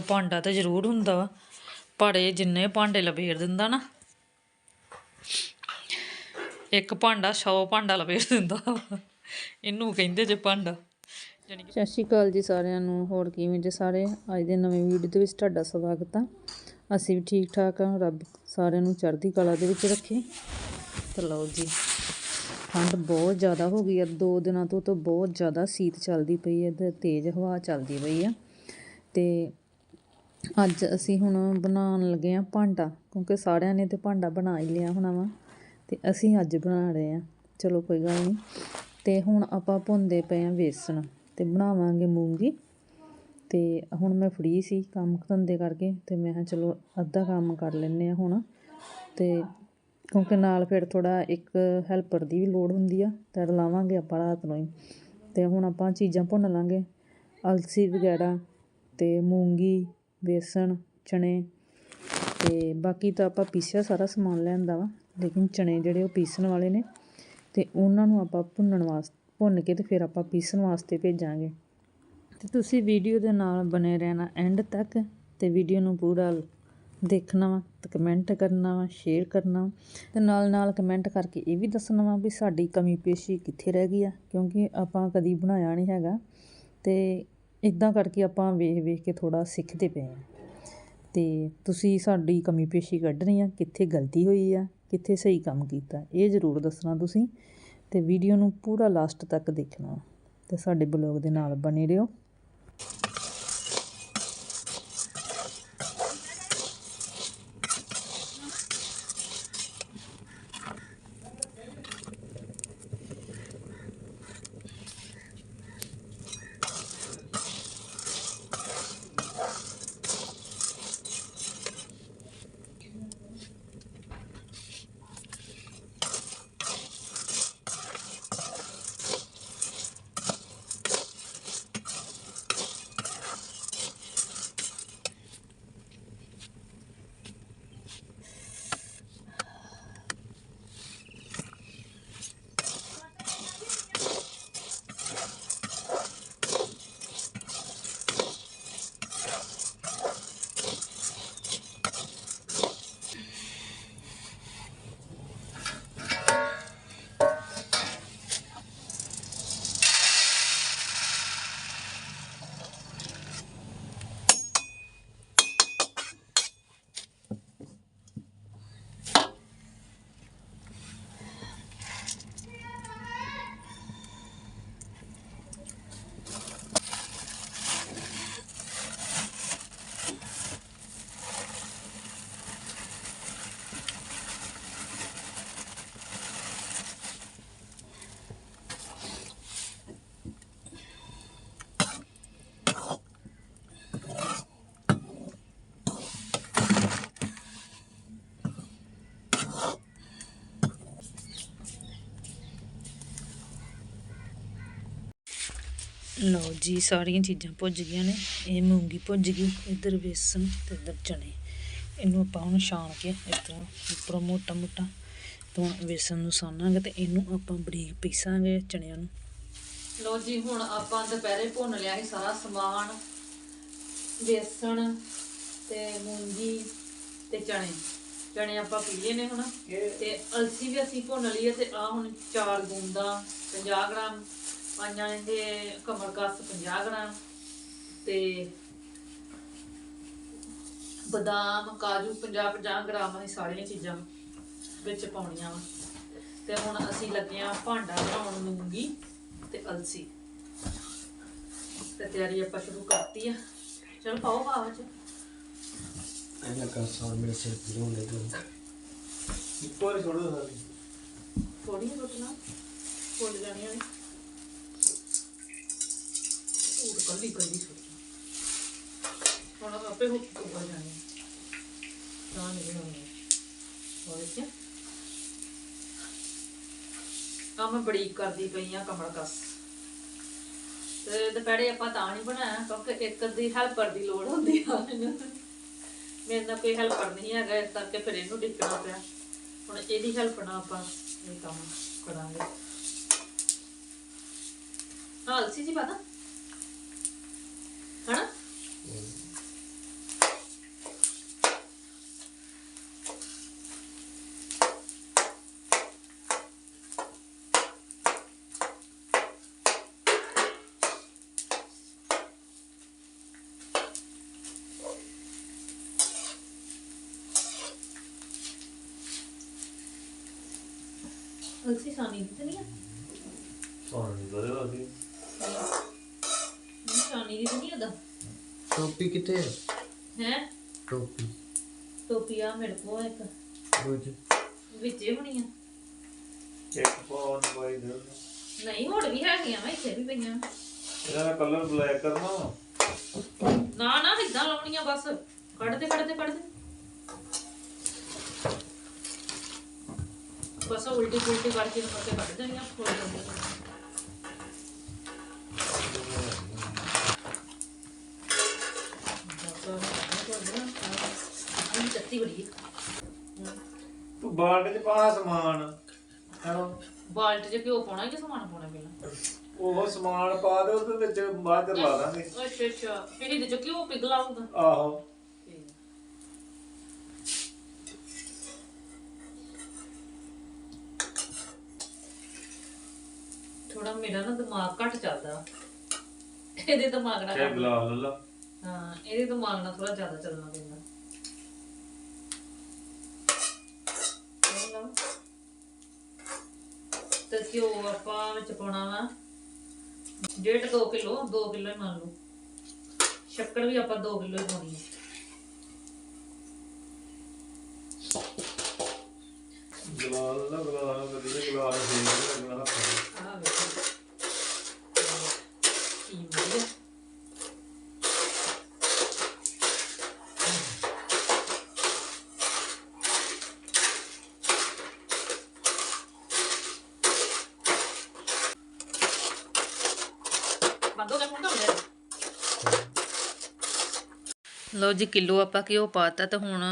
ਭਾਂਡਾ ਤਾਂ ਜ਼ਰੂਰ ਹੁੰਦਾ ਵਾ। ਪਰ ਇਹ ਜਿੰਨੇ ਭਾਂਡੇ ਲਬੇੜ ਦਿੰਦਾ ਨਾ, ਇੱਕ ਭਾਂਡਾ 100 ਭਾਂਡਾ ਲਬੇੜ ਦਿੰਦਾ ਵਾ। ਇਹਨੂੰ ਕਹਿੰਦੇ ਜੇ ਭਾਂਡਾ। ਸਤਿ ਸ਼੍ਰੀ ਅਕਾਲ ਜੀ ਸਾਰਿਆਂ ਨੂੰ, ਹੋਰ ਕਿਵੇਂ ਜੇ ਸਾਰੇ? ਅੱਜ ਦੇ ਨਵੇਂ ਵੀਡੀਓ ਦੇ ਵਿੱਚ ਤੁਹਾਡਾ ਸਵਾਗਤ ਆ। ਅਸੀਂ ਵੀ ਠੀਕ ਠਾਕ ਆ, ਰੱਬ ਸਾਰਿਆਂ ਨੂੰ ਚੜ੍ਹਦੀ ਕਲਾ ਦੇ ਵਿੱਚ ਰੱਖੇ। ਤੇ ਲਓ ਜੀ, ਠੰਡ ਬਹੁਤ ਜ਼ਿਆਦਾ ਹੋ ਗਈ ਆ। ਦੋ ਦਿਨਾਂ ਤੋਂ ਤਾਂ ਬਹੁਤ ਜ਼ਿਆਦਾ ਸੀਤ ਚੱਲਦੀ ਪਈ ਹੈ ਤੇ ਤੇਜ਼ ਹਵਾ ਚੱਲਦੀ ਪਈ ਆ। ਤੇ ਅੱਜ ਅਸੀਂ ਹੁਣ ਬਣਾਉਣ ਲੱਗੇ ਹਾਂ ਭਾਂਡਾ, ਕਿਉਂਕਿ ਸਾਰਿਆਂ ਨੇ ਤਾਂ ਭਾਂਡਾ ਬਣਾ ਹੀ ਲਿਆ ਹੋਣਾ ਵਾ ਅਤੇ ਅਸੀਂ ਅੱਜ ਬਣਾ ਰਹੇ ਹਾਂ। ਚਲੋ ਕੋਈ ਗੱਲ ਨਹੀਂ। ਅਤੇ ਹੁਣ ਆਪਾਂ ਭੁੰਨਦੇ ਪਏ ਹਾਂ ਵੇਸਣ ਅਤੇ ਬਣਾਵਾਂਗੇ ਮੂੰਗੀ। ਅਤੇ ਹੁਣ ਮੈਂ ਫਰੀ ਸੀ ਕੰਮ ਧੰਦੇ ਕਰਕੇ ਅਤੇ ਮੈਂ ਕਿਹਾ ਚਲੋ ਅੱਧਾ ਕੰਮ ਕਰ ਲੈਂਦੇ ਹਾਂ ਹੁਣ। ਅਤੇ ਕਿਉਂਕਿ ਨਾਲ ਫਿਰ ਥੋੜਾ ਇੱਕ ਹੈਲਪਰ ਦੀ ਵੀ ਲੋੜ ਹੁੰਦੀ ਆ, ਤੇ ਲਾਵਾਂਗੇ ਆਪਾਂ ਰਾਤ ਨੂੰ ਹੀ। ਤੇ ਹੁਣ ਆਪਾਂ ਚੀਜ਼ਾਂ ਭੁੰਨ ਲਾਂਗੇ, ਅਲਸੀ ਵਗੈਰਾ ਤੇ ਮੂੰਗੀ ਬੇਸਣ ਚਣੇ ਅਤੇ ਬਾਕੀ ਤਾਂ ਆਪਾਂ ਪੀਸਿਆ ਸਾਰਾ ਸਮਾਨ ਲਿਆਂਦਾ ਵਾ, ਲੇਕਿਨ ਚਣੇ ਜਿਹੜੇ ਉਹ ਪੀਸਣ ਵਾਲੇ ਨੇ ਅਤੇ ਉਹਨਾਂ ਨੂੰ ਆਪਾਂ ਭੁੰਨਣ ਵਾਸਤੇ ਭੁੰਨ ਕੇ ਅਤੇ ਫਿਰ ਆਪਾਂ ਪੀਸਣ ਵਾਸਤੇ ਭੇਜਾਂਗੇ। ਅਤੇ ਤੁਸੀਂ ਵੀਡੀਓ ਦੇ ਨਾਲ ਬਨੇ ਰਹਿਣਾ ਐਂਡ ਤੱਕ ਅਤੇ ਵੀਡੀਓ ਨੂੰ ਪੂਰਾ ਦੇਖਣਾ ਵਾ, ਤੇ ਕਮੈਂਟ ਕਰਨਾ ਵਾ, ਸ਼ੇਅਰ ਕਰਨਾ ਵਾ, ਤੇ ਨਾਲ ਨਾਲ ਕਮੈਂਟ ਕਰਕੇ ਇਹ ਵੀ ਦੱਸਣਾ ਵਾ ਵੀ ਸਾਡੀ ਕਮੀ ਪੇਸ਼ੀ ਕਿੱਥੇ ਰਹਿ ਗਈ ਆ, ਕਿਉਂਕਿ ਆਪਾਂ ਕਦੀ ਬਣਾਇਆ ਨਹੀਂ ਹੈਗਾ ਤੇ ਇੱਦਾਂ ਕਰਕੇ ਆਪਾਂ ਵੇਖ ਵੇਖ ਕੇ ਥੋੜਾ ਸਿੱਖਦੇ ਪਏ ਆ ਤੇ ਤੁਸੀਂ ਸਾਡੀ ਕਮੀ ਪੇਸ਼ੀ ਕੱਢਣੀ ਆ, ਕਿੱਥੇ ਗਲਤੀ ਹੋਈ ਆ, ਕਿੱਥੇ ਸਹੀ ਕੰਮ ਕੀਤਾ, ਇਹ ਜ਼ਰੂਰ ਦੱਸਣਾ ਤੁਸੀਂ। ਤੇ ਵੀਡੀਓ ਨੂੰ ਪੂਰਾ ਲਾਸਟ ਤੱਕ ਦੇਖਣਾ। ਤੇ ਸਾਡੇ ਬਲੌਗ ਦੇ ਨਾਲ ਬਣੇ ਰਹੋ। ਲਓ ਜੀ, ਸਾਰੀਆਂ ਚੀਜ਼ਾਂ ਭੁੱਜ ਗਈਆਂ ਨੇ। ਇਹ ਮੂੰਗੀ ਭੁੱਜ ਗਈ, ਇੱਧਰ ਵੇਸਣ ਤੇ ਇੱਧਰ ਚਣੇ ਇਹਨੂੰ ਆਪਾਂ ਹੁਣ ਛਾਣ ਕੇ ਇਸ ਤਰ੍ਹਾਂ ਉੱਪਰੋਂ ਮੋਟਾ ਮੋਟਾ ਤੋਂ ਵੇਸਣ ਨੂੰ ਸਾਨਾਂਗੇ ਤੇ ਇਹਨੂੰ ਆਪਾਂ ਬਰੀਕ ਪੀਸਾਂਗੇ ਚਣਿਆਂ ਨੂੰ। ਲੋ ਜੀ, ਹੁਣ ਆਪਾਂ ਦੁਪਹਿਰੇ ਭੁੰਨ ਲਿਆ ਸੀ ਸਾਰਾ ਸਮਾਨ ਬੇਸਣ ਤੇ ਮੂੰਗੀ ਤੇ ਚਣੇ ਚਣੇ ਆਪਾਂ ਪੀਲੇ ਨੇ ਹੁਣ। ਤੇ ਅਲਸੀ ਵੀ ਅਸੀਂ ਭੁੰਨ ਲਈ ਤੇ ਆ ਹੁਣ ਚਾਰ ਗੁੰਦਾ 50 ਗ੍ਰਾਮ। ਪਾਈਆਂ ਇਹਦੇ ਕਮਰਕਸ 50 ਗ੍ਰਾਮ ਤੇ ਬਦਾਮ ਕਾਜੂ 50 50 ਗ੍ਰਾਮ ਅਸੀਂ ਸਾਰੀਆਂ ਚੀਜ਼ਾਂ ਵਿੱਚ ਪਾਉਣੀਆਂ ਵਾ। ਤੇ ਹੁਣ ਅਸੀਂ ਲੱਗੇ ਆ ਭਾਂਡਾ ਬਣਾਉਣ ਮੂੰਗੀ ਤੇ ਅਲਸੀ। ਤੇ ਤਿਆਰੀ ਆਪਾਂ ਸ਼ੁਰੂ ਕਰਤੀ ਆ। ਚਲ ਪਾਓ ਭਾਵ ਚ ਇਹਨਾਂ ਕਾ ਸਾਰ ਮੇਰੇ ਸਿਰ ਪੀੜ ਹੁੰਦੇ ਤੋਂ ਇੱਕੋ ਵਾਰੀ ਛੋੜੋ ਸਾਰੀ ਥੋੜੀ ਰੋਟਣਾ ਫੁੱਲ ਜਾਣੀਆਂ ਨੇ ਉਹ ਕੱਲੀ ਕੱਲੀ ਛੋਟੀ ਹੁਣ ਆਪੇ ਹੋ ਹੋ ਜਾਣੀ। ਤਾਂ ਨਹੀਂ ਹੋਣੀ ਹੋਰ ਕੀ ਆ? ਮੈਂ ਬੜੀਕ ਕਰਦੀ ਪਈ ਆ, ਕਮਲ ਕਸ। ਤੇ ਦੁਪਹਿਰੇ ਆਪਾਂ ਤਾਂ ਨਹੀਂ ਬਣਾਇਆ, ਕਿਉਂਕਿ ਇੱਕ ਦੀ ਹੈਲਪਰ ਦੀ ਲੋੜ ਹੁੰਦੀ ਆ। ਮੈਨੂੰ ਮੇਰੇ ਨਾਲ ਕੋਈ ਹੈਲਪਰ ਨਹੀਂ ਹੈਗਾ, ਇਸ ਕਰਕੇ ਫਿਰ ਇਹਨੂੰ ਡਿੱਕਣਾ ਪਿਆ। ਹੁਣ ਇਹਦੀ ਹੈਲਪ ਨਾਲ ਆਪਾਂ ਇਹ ਕੰਮ ਕਰਾਂਗੇ। ਹਾਂ, ਅਲਸੀ ਜੀ ਪਤਾ ਅਲਸੀ ਸਾਨੀ ਦੀ ਤਾਂ ਨਹੀਂ ਆ। ਸਾਨੂੰ ਨਹੀਂ ਪਤਾ ਉਹਦੀ ਨਹੀਂ ਸਾਨੀ ਦੀ ਤਾਂ ਨਹੀਂ ਉਹਦਾ। ਟੋਪੀ ਕਿੱਥੇ ਹੈ ਹੈ? ਟੋਪੀ। ਟੋਪੀ ਆ ਮੇਰੇ ਕੋਲ ਇੱਕ। ਰੋਜ ਵਿੱਚੇ ਹੋਣੀ ਆ। ਇੱਕ ਪਾਉਣ ਬਾਈ ਦੇ ਨਹੀਂ ਹੋਰ ਵੀ ਹੈਗੀਆਂ ਵਾ ਇੱਥੇ ਵੀ ਪਈਆਂ। ਇਹਦਾ ਮੈਂ ਕਲਰ ਬਲੈਕ ਕਰਨਾ ਨਾ। ਨਾ ਇਦਾਂ ਲਾਉਣੀਆਂ ਬਸ। ਕੱਢਦੇ ਕੱਢਦੇ ਕੱਢਦੇ ਬਸ ਉਲਟੀ ਪੁਲਟੀ ਕਰਕੇ ਮੁੜ ਕੇ ਕੱਢ ਦੇਣੀਆਂ ਫੋੜ ਦੇਣੀਆਂ ਚੱਤੀ ਬੜੀ ਤੂੰ ਬਾਲਟ 'ਚ ਪਾ ਸਮਾਨ। ਹੈਨਾ ਬਾਲਟ 'ਚ ਘਿਓ ਪਾਉਣਾ ਕਿ ਸਮਾਨ ਪਾਉਣਾ ਪਹਿਲਾਂ? ਉਹ ਸਮਾਨ ਪਾ ਦੇ ਉਹਦੇ ਵਿੱਚ ਬਾਅਦ ਚ ਲਾ ਦਾਂਗੇ। ਅੱਛਾ ਅੱਛਾ। ਫਿਰ ਇਹਦੇ 'ਚ ਘਿਓ ਪਿਘਲਾਊਗਾ। ਆਹੋ। ਥੋੜਾ ਮੇਰਾ ਨਾ ਦਿਮਾਗ ਘੱਟ ਚੱਲਦਾ। ਇਹਦੇ ਦਿਮਾਗ ਨਾਲ ਚਾਹੇ ਗਲਾਸ ਲੈ ਹਾਂ ਇਹਦੇ ਦਿਮਾਗ ਨਾਲ ਥੋੜਾ ਜ਼ਿਆਦਾ ਚੱਲਣਾ ਪੈਂਦਾ। ਤੇ ਘਿਓ ਆਪਾਂ ਵਿੱਚ ਪਾਉਣਾ ਵਾ। ਡੇਢ 2 ਕਿਲੋ 2 ਕਿਲੋ ਹੀ ਮੰਨ ਲਓ। ਸ਼ੱਕਰ ਵੀ ਆਪਾਂ 2 ਕਿਲੋ ਹੀ ਪਾਉਣੀ ਹੈ। ਲਓ ਜੀ, ਕਿਲੋ ਆਪਾਂ ਘਿਓ ਪਾਤਾ ਤਾਂ ਹੁਣ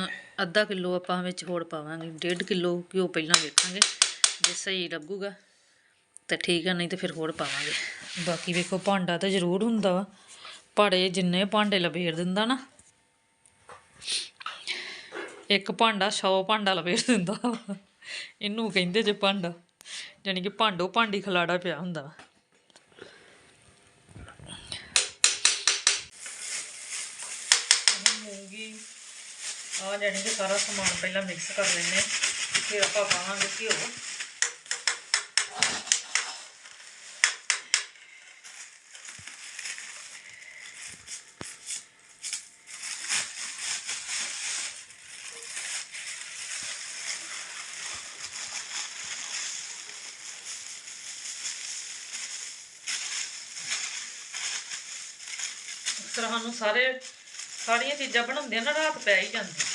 ਅੱਧਾ ਕਿਲੋ ਆਪਾਂ ਵਿੱਚ ਹੋਰ ਪਾਵਾਂਗੇ। ਡੇਢ ਕਿਲੋ ਘਿਓ ਪਹਿਲਾਂ ਵੇਖਾਂਗੇ, ਜੇ ਸਹੀ ਲੱਗੂਗਾ, ਤਾਂ ਠੀਕ ਆ, ਨਹੀਂ ਤਾਂ ਫਿਰ ਹੋਰ ਪਾਵਾਂਗੇ। ਬਾਕੀ ਵੇਖੋ, ਭਾਂਡਾ ਤਾਂ ਜ਼ਰੂਰ ਹੁੰਦਾ ਵਾ। ਭਾੜੇ ਜਿੰਨੇ ਭਾਂਡੇ ਲਵੇੜ ਦਿੰਦਾ ਨਾ, ਇੱਕ ਭਾਂਡਾ 100 ਭਾਂਡਾ ਲਵੇੜ ਦਿੰਦਾ ਵਾ। ਇਹਨੂੰ ਕਹਿੰਦੇ ਜੇ ਭਾਂਡਾ ਯਾਨੀ ਕਿ ਭਾਂਡੋ ਭਾਂਡੀ ਖਲਾੜਾ ਪਿਆ ਹੁੰਦਾ ਵਾ ਮੂੰਗੀ ਆ ਜਾਣੀ ਕਿ ਸਾਰਾ ਸਮਾਨ ਪਹਿਲਾਂ ਮਿਕਸ ਕਰ ਲੈਂਦੇ ਫਿਰ ਆਪਾਂ ਪਾਵਾਂਗੇ ਘਿਓ। ਤਰ੍ਹਾਂ ਸਾਨੂੰ ਸਾਰੇ ਸਾਰੀਆਂ ਚੀਜ਼ਾਂ ਬਣਾਉਂਦੇ ਨਾ ਰਾਤ ਪੈ ਹੀ ਜਾਂਦੀ।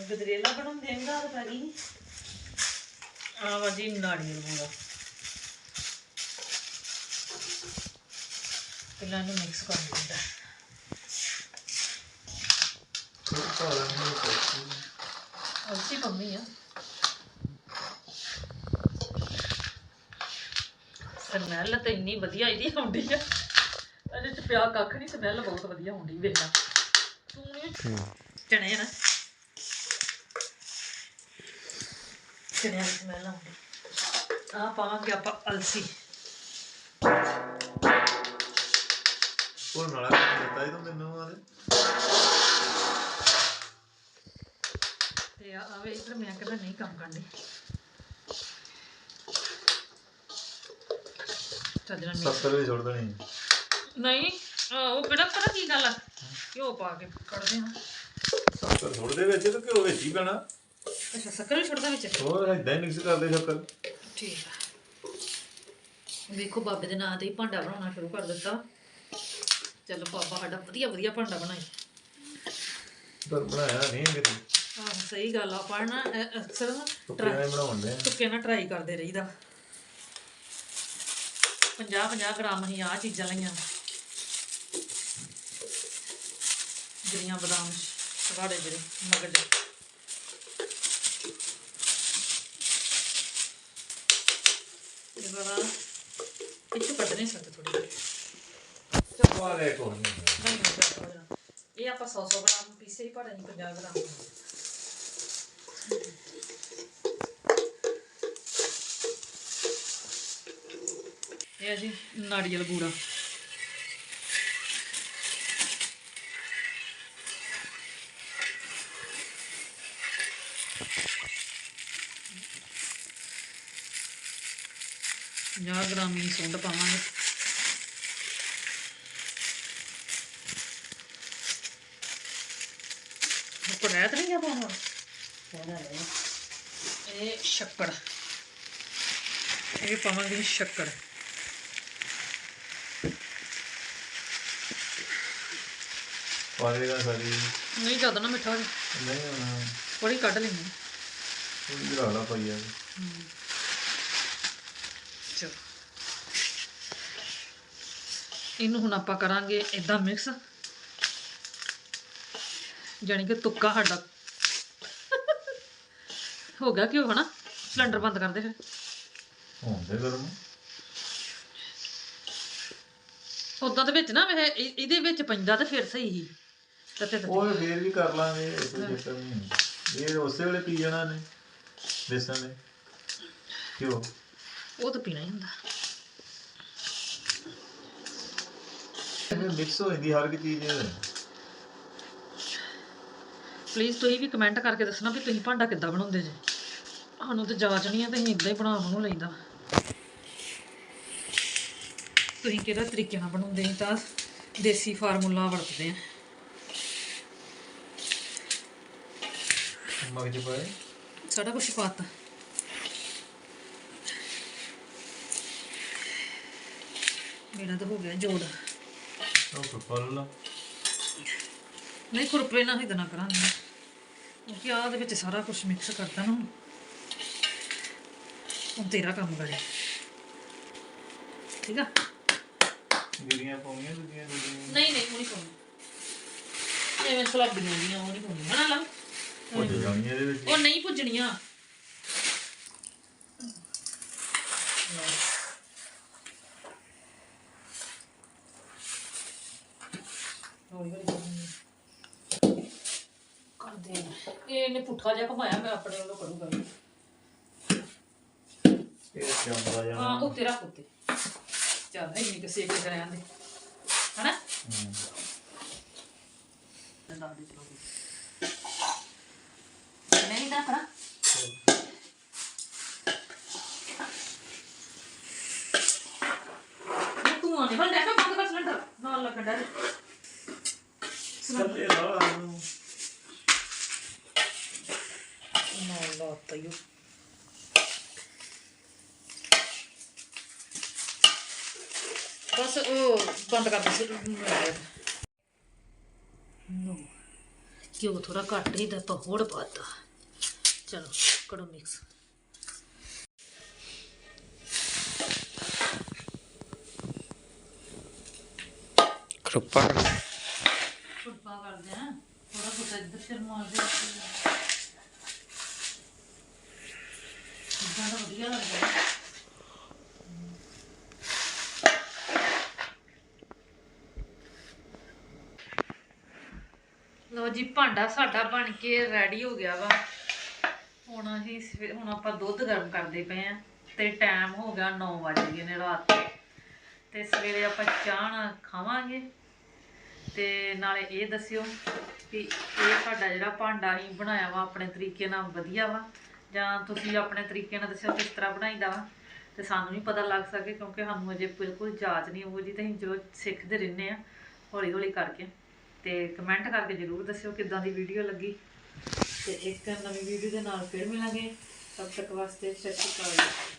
ਗਦਰੇਲਾ ਬਣਾਉਂਦੇ ਆਂ ਰਾਤ ਪੈ ਗਈ ਆ ਵਾ ਜੀ ਨਾਰੀਅਲ ਬੂਰਾ ਪਹਿਲਾਂ ਇਹਨੂੰ ਮਿਕਸ ਕਰ ਦਿੰਦਾ ਅਲਸੀ ਪੰਮੀ ਆ। ਸਮੈਲ ਤਾਂ ਇੰਨੀ ਵਧੀਆ ਇਹਦੀ ਆਉਂਦੀ ਆ। ਇਹਦੇ ਚ ਪਿਆ ਕੱਖ ਨਹੀਂ ਸਮੈਲ ਬਹੁਤ ਵਧੀਆ ਆਉਂਦੀ ਵੇਖਣਾ ਤੂੰ ਇਹ ਚਣੇ ਨਾ। ਦੀ ਸਮੈਲ ਆਉਂਦੀ ਆ ਪਾਵਾਂਗੇ ਆਪਾਂ ਅਲਸੀ ਉਹ ਨਾਲਾ ਦਿੱਤਾ ਤਾਂ ਮੈਨੂੰ ਆਦੇ ਤੇ ਆ ਆਵੇ ਇਧਰ ਮੈਂ ਕਹਿੰਦਾ ਨਹੀਂ ਕੰਮ ਕਰਨੀ ਚੱਜਣਾ ਸੱਤਰ ਵੀ ਛੋੜ ਦੇਣੀ ਨਹੀਂ ਉਹ ਕਿਹੜਾ ਪਤਾ ਕੀ ਗੱਲ ਆ ਘਿਓ ਪਾ ਕੇ ਕੱਢਦੇ ਹਾਂ ਸੱਤਰ ਛੋੜ ਦੇ ਵਿੱਚ ਤੇ ਘਿਓ ਵਿੱਚ ਹੀ ਪੈਣਾ ਅੱਛਾ ਸ਼ੱਕਰ ਵੀ ਛੱਡਦਾ ਵਿੱਚ? ਹੋਰ ਇਦਾਂ ਹੀ ਮਿਕਸ ਕਰਦੇ ਸ਼ੱਕਰ। ਠੀਕ ਆ। ਵੇਖੋ ਬਾਬੇ ਦੇ ਨਾਂ ਤੇ ਹੀ ਭਾਂਡਾ ਬਣਾਉਣਾ ਸ਼ੁਰੂ ਕਰ ਦਿੱਤਾ। ਚਲੋ ਬਾਬਾ ਸਾਡਾ ਵਧੀਆ ਵਧੀਆ ਭਾਂਡਾ ਬਣਾਏ। ਪਰ ਬਣਾਇਆ ਨਹੀਂ ਕਿਤੇ ਆਹ ਸਹੀ ਗੱਲ ਆ ਆਪਾਂ ਨਾ ਅ- ਅਕਸਰ ਨਾ ਟੁੱਕੇ ਨਾਲ ਬਣਾਉਂਦੇ ਆ। ਤੁੱਕੇ ਨਾਲ ਟਰਾਈ ਕਰਦੇ ਰਹੀਦਾ। 50 50 ਗ੍ਰਾਮ ਹੀ ਆ ਚੀਜ਼ਾਂ ਲਈਆਂ। ਜਿਹੜੀਆਂ ਬਦਾਮ ਸਵਾੜੇ ਜਿਹੜੇ ਮਗਜ ਇਹ ਪਿੱਛੇ ਕੱਢਣੇ ਸਕਦੇ ਥੋੜੀ ਜਿਹੀ। ਚਪਾ ਲੈ ਕੋਈ ਨਹੀਂ। ਨਹੀਂ ਨਹੀਂ। ਇਹ ਆਪਾਂ 100 100 ਗ੍ਰਾਮ ਪੀਸੇ ਹੀ ਪਾੜੇ ਨਹੀਂ 50 ਗ੍ਰਾਮ ਇਹ ਆ ਜੀ ਨਾਰੀਅਲ ਬੂਰਾ 50 ਗ੍ਰਾਮ ਹੀ ਸੁੰਡ ਪਾਵਾਂਗੇ। ਉੱਪਰ ਰਹਿ ਤਾਂ ਨਹੀਂ ਗਿਆ ਪਾਉਣਾ ਇਹ ਸ਼ੱਕਰ ਇਹ ਪਾਵਾਂਗੇ ਸ਼ੱਕਰ ਪਾਏਗਾ ਸਾਰੀ। ਨਹੀਂ ਜ਼ਿਆਦਾ ਨਾ ਮਿੱਠਾ ਨਹੀਂ ਹੋਣਾ। ਥੋੜੀ ਕੱਢ ਲੈਣੀ ਥੋੜੀ ਜਿਹੀ ਰਾਣਾ ਪਾਈ ਆ। ਚਲੋ। ਇਹਨੂੰ ਹੁਣ ਆਪਾਂ ਕਰਾਂਗੇ ਇਦਾਂ ਮਿਕਸ ਜਾਣੀ ਕਿ ਤੁੱਕਾ ਸਾਡਾ। ਹੋ ਗਿਆ ਕਿਉਂ ਹਨਾ? ਸਿਲੰਡਰ ਬੰਦ ਕਰ ਦੇ ਫਿਰ। ਹੁੰਦੇ ਗਰਮ। ਉਦਾਂ ਦੇ ਵਿੱਚ ਨਾ ਇਹ- ਇਹਦੇ ਵਿੱਚ ਪੈਂਦਾ ਤੇ ਫਿਰ ਸਹੀ ਹੀ ਤਤੇ ਤਤੇ। ਉਹ ਫੇਰ ਵੀ ਕਰ ਲਾਂਗੇ ਕੋਈ ਚੱਕਰ ਨਹੀਂ ਇਹ ਉਸੇ ਵੇਲੇ ਪੀ ਜਾਣਾ ਨੇ ਬੇਸਨ ਨੇ। ਕਿਉਂ? ਉਹ ਤਾਂ ਪੀਣਾ ਹੀ ਹੁੰਦਾ। ਇਹ ਮਿਕਸ ਹੋ ਜਾਂਦੀ ਹਰ ਇੱਕ ਚੀਜ਼? ਪਲੀਜ਼ ਤੁਸੀਂ ਵੀ ਕਮੈਂਟ ਕਰਕੇ ਦੱਸਣਾ ਵੀ ਤੁਸੀਂ ਭਾਂਡਾ ਕਿੱਦਾਂ ਬਣਾਉਂਦੇ ਜੇ। ਸਾਨੂੰ ਤੇ ਜਾਚ ਨਹੀਂ ਆ ਤੇ ਅਸੀਂ ਇਦਾਂ ਹੀ ਬਣਾ ਬਣੂ ਲਈਦਾ। ਤੁਸੀਂ ਕਿਹੜਾ ਤਰੀਕੇ ਨਾਲ ਬਣਾਉਂਦੇ ਸੀ ਤਾਂ ਦੇਸੀ ਫਾਰਮੂਲਾ ਵਰਤਦੇ ਆ। ਮਗਜ ਪਾਏ? ਸਾਰਾ ਕੁਝ ਪਾਤਾ। ਮੇਰਾ ਤਾਂ ਹੋ ਗਿਆ ਜੋੜ। ਉਹ ਫੁੱਲ ਲਾ। ਨਹੀਂ ਖੁਰਪੇ ਨਾਲ ਹੀ ਨਾ ਕਰਾਂਗੇ। ਕਿਉਂਕਿ ਆਹ ਦੇ ਵਿੱਚ ਸਾਰਾ ਕੁਝ ਮਿਕਸ ਕਰਤਾ ਨਾ। ਹੁਣ। ਤੇਰਾ ਕੰਮ ਕਰੇ। ਠੀਕ ਆ? ਗਿਰੀਆਂ ਪਾਉਣੀਆਂ ਦੂਜੀਆਂ ਦੂਜੀਆਂ ਨਹੀਂ ਨਹੀਂ ਉਹ ਨਹੀਂ ਪਾਉਣੀ। ਐਵੇਂ ਸਲਾਬੀਆਂ ਦੀਆਂ ਉਹ ਨਹੀਂ ਪਾਉਣੀ ਹਨਾ ਲਾ। ਉਹ ਜਾਣੀਆਂ ਇਹਦੇ ਵਿੱਚ। ਉਹ ਨਹੀਂ ਭੁੱਜਣੀਆਂ ਕਰਦੇ ਆ। ਇਹ ਇਹਨੇ ਪੁੱਠਾ ਜਿਹਾ ਘਮਾਇਆ ਮੈਂ ਆਪਣੇ ਵੱਲੋਂ ਕਰੂੰਗਾ। ਇਹ ਜਾਂਦਾ ਜਾਣਾ ਹਾਂ ਉਹ ਤੇਰਾ ਪੁੱਤੇ ਚੱਲ ਇੰਨੀ ਕਿ ਸੇਕ ਤੇ ਰਹਿਣ ਦੇ। ਹਨਾ? ਨਹੀਂ ਤਾਂ ਕਰਾਂ ਤੂੰ ਆਨੇ ਬੰਦ ਕਰ ਬੰਦ ਕਰ ਸਿਲੰਡਰ। ਨਾਲ ਲੱਗਣ ਦਾ ਥੱਲੇ ਲਾ ਇਹਨੂੰ। ਨਾਲ ਲਾਤਾ ਯੋ ਬਸ ਉਹ ਬੰਦ ਕਰ ਦੇ ਨੋ ਕਿਉਂ ਥੋੜਾ ਘੱਟ ਹੀ ਦਾ ਹੋਰ ਪਾਤਾ ਚਲੋ ਕਰੋ ਮਿਕਸ ਖਰੁੱਪਾ ਫੁੱਟਪਾ ਕਰਦੇ ਆ ਥੋੜਾ ਫੁੱਟਾ ਇੱਧਰ ਸਿਰ ਮਾਰਦੇ ਇਦਾਂ ਦਾ ਵਧੀਆ ਲੱਗਦਾ ਲੋ ਜੀ, ਭਾਂਡਾ ਸਾਡਾ ਬਣ ਕੇ ਰੈਡੀ ਹੋ ਗਿਆ ਵਾ। ਹੁਣ ਅਸੀਂ ਸਵੇ- ਹੁਣ ਆਪਾਂ ਦੁੱਧ ਗਰਮ ਕਰਦੇ ਪਏ ਆ ਤੇ ਟਾਈਮ ਹੋ ਗਿਆ 9 ਵੱਜ ਗਏ ਨੇ ਰਾਤ ਦੇ। ਤੇ ਸਵੇਰੇ ਆਪਾਂ ਚਾਹ ਨਾਲ ਖਾਵਾਂਗੇ ਤੇ ਨਾਲੇ ਇਹ ਦੱਸਿਓ ਕਿ ਇਹ ਸਾਡਾ ਜਿਹੜਾ ਭਾਂਡਾ ਅਸੀਂ ਬਣਾਇਆ ਵਾ, ਆਪਣੇ ਤਰੀਕੇ ਨਾਲ ਵਧੀਆ ਵਾ। ਜਾਂ ਤੁਸੀਂ ਆਪਣੇ ਤਰੀਕੇ ਨਾਲ ਦੱਸਿਓ ਕਿਸ ਤਰ੍ਹਾਂ ਬਣਾਈਦਾ ਵਾ, ਤੇ ਸਾਨੂੰ ਵੀ ਪਤਾ ਲੱਗ ਸਕੇ ਕਿਉਂਕਿ ਸਾਨੂੰ ਅਜੇ ਬਿਲਕੁਲ ਜਾਚ ਨਹੀਂ ਉਹ ਜੀ, ਤੇ ਅਸੀਂ ਜੋ ਸਿੱਖਦੇ ਰਹਿੰਦੇ ਆ ਹੌਲੀ ਹੌਲੀ ਕਰਕੇ, ਤੇ ਕਮੈਂਟ ਕਰਕੇ ਜਰੂਰ ਦੱਸਿਓ ਕਿੱਦਾਂ ਦੀ ਵੀਡੀਓ ਲੱਗੀ, ਤੇ ਇੱਕ ਨਵੀਂ ਵੀਡੀਓ ਦੇ ਨਾਲ ਫਿਰ ਮਿਲਾਂਗੇ, ਤਦ ਤੱਕ ਵਾਸਤੇ ਸਤਿ ਸ਼੍ਰੀ ਅਕਾਲ